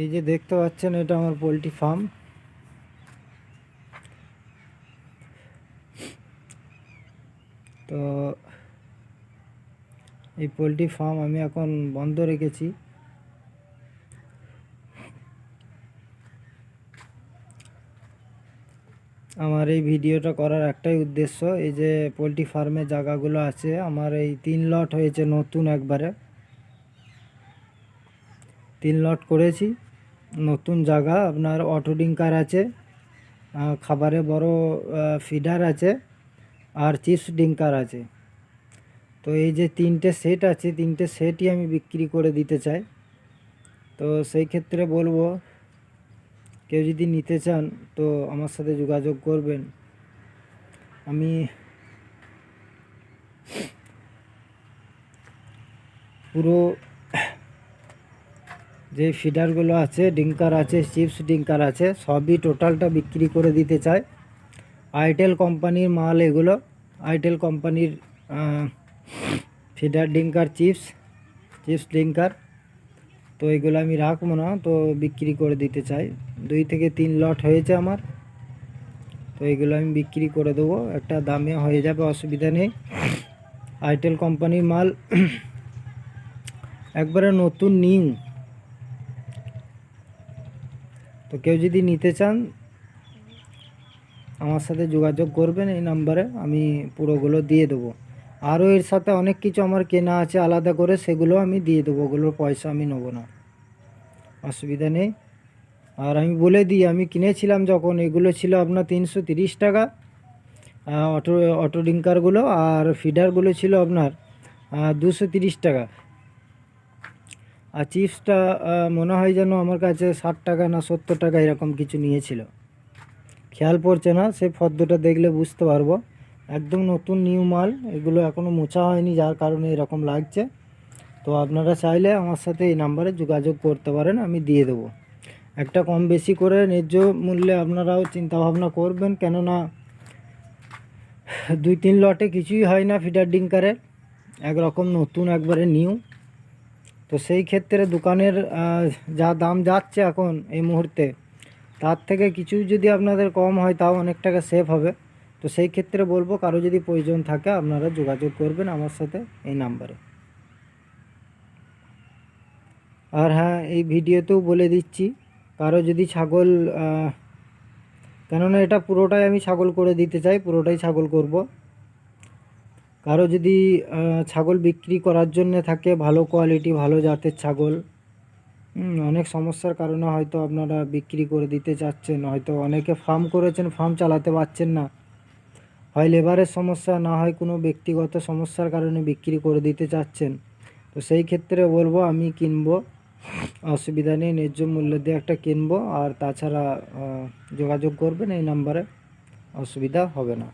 এই যে দেখতে পাচ্ছেন, এটা আমার পোলট্রি ফার্ম। তো এই পোলট্রি ফার্ম আমি এখন বন্ধ রেখেছি। আমার এই ভিডিওটা করার একটাই উদ্দেশ্য, এই যে পোলট্রি ফার্মের জায়গাগুলো আছে, আমার এই তিন লট হয়েছে নতুন একবারে। তিন লট করেছি। নতুন জায়গা, আপনার অটো ডিঙ্কার আছে খাবারে বড় ফিডার আছে, আর চিপস ডিঙ্কার আছে। তো এই যে তিনটে সেট আছে, তিনটে সেটই আমি বিক্রি করে দিতে চাই। তো সেই ক্ষেত্রে বলব, কেউ যদি নিতে চান, তো আমার সাথে যোগাযোগ করবেন। আমি পুরো যে ফিডারগুলো আছে, ডিঙ্কার আছে, চিপস ডিঙ্কার আছে, সবই টোটালটা বিক্রি করে দিতে চাই আইটেল কোম্পানির মাল এগুলো। আইটেল কোম্পানির feeder drinker, chips chips drinker. তো এগুলো আমি রাখব না, তো বিক্রি করে দিতে চাই। দুই থেকে তিন লট হয়েছে আমার। তো এগুলো আমি বিক্রি করে দেবো। একটা দামে হয়ে যাবে, অসুবিধা নেই। আইটেল কোম্পানির মাল, একবারে নতুন নিউ তো কেউ যদি নিতে চান, আমার সাথে যোগাযোগ করবেন এই নাম্বারে, আমি পুরোগুলো দিয়ে দেবো। আরও এর সাথে অনেক কিছু আমার কেনা আছে আলাদা করে, সেগুলো আমি দিয়ে দেবো, ওগুলোর পয়সা আমি নেব না। অসুবিধা নেই। আর আমি বলে দিই, আমি কিনেছিলাম যখন, এগুলো ছিল আপনার তিনশো তিরিশ টাকা অটো অটো ডিঙ্কারগুলো আর ফিডারগুলো ছিল আপনার দুশো তিরিশ টাকা। আর চিপসটা মনে হয় যেন আমার কাছে ষাট টাকা না সত্তর টাকা এরকম কিছু নিয়েছিল। খেয়াল পড়ছে না, সে ফর্দটা দেখলে বুঝতে পারব। একদম নতুন নিউ মাল, এগুলো এখনও মোছা হয়নি, যার কারণে এরকম লাগছে। তো আপনারা চাইলে আমার সাথে এই নাম্বারে যোগাযোগ করতে পারেন, আমি দিয়ে দেবো। একটা কম বেশি করে ন্যায্য মূল্যে আপনারাও চিন্তা ভাবনা করবেন, কেননা দুই তিন লটে কিছুই হয় না ফিডার ডিঙ্কারের। একরকম নতুন, একবারে নিউ তো সেই ক্ষেত্রে দোকানের যা দাম যাচ্ছে এখন এই মুহূর্তে, তার থেকে কিছু যদি আপনাদের কম হয় তাও অনেক টাকা সেভ হবে। তো সেই ক্ষেত্রে বলব, কারও যদি প্রয়োজন থাকে আপনারা যোগাযোগ করবেন আমার সাথে এই নাম্বারে। আর হ্যাঁ এই ভিডিওতেও বলে দিচ্ছি, কারও যদি ছাগল কেননা এটা পুরোটাই আমি ছাগল করে দিতে চাই, পুরোটাই ছাগল করব। কারও যদি ছাগল বিক্রি করার জন্য থাকে ভালো কোয়ালিটি ভালো জাতের ছাগল অনেক সমস্যার কারণে হয়তো আপনারা বিক্রি করে দিতে চাচ্ছেন, হয়তো অনেকে ফার্ম করেছেন ফার্ম চালাতে পারছেন না। হয় লেবারের সমস্যা, না হয় কোনো ব্যক্তিগত সমস্যার কারণে বিক্রি করে দিতে চাচ্ছেন। তো সেই ক্ষেত্রে বলব, আমি কিনবো, অসুবিধা নেই, ন্যায্য মূল্য দিয়ে একটা কিনবো, আর তাছাড়া যোগাযোগ করবেন এই নাম্বারে অসুবিধা হবে না।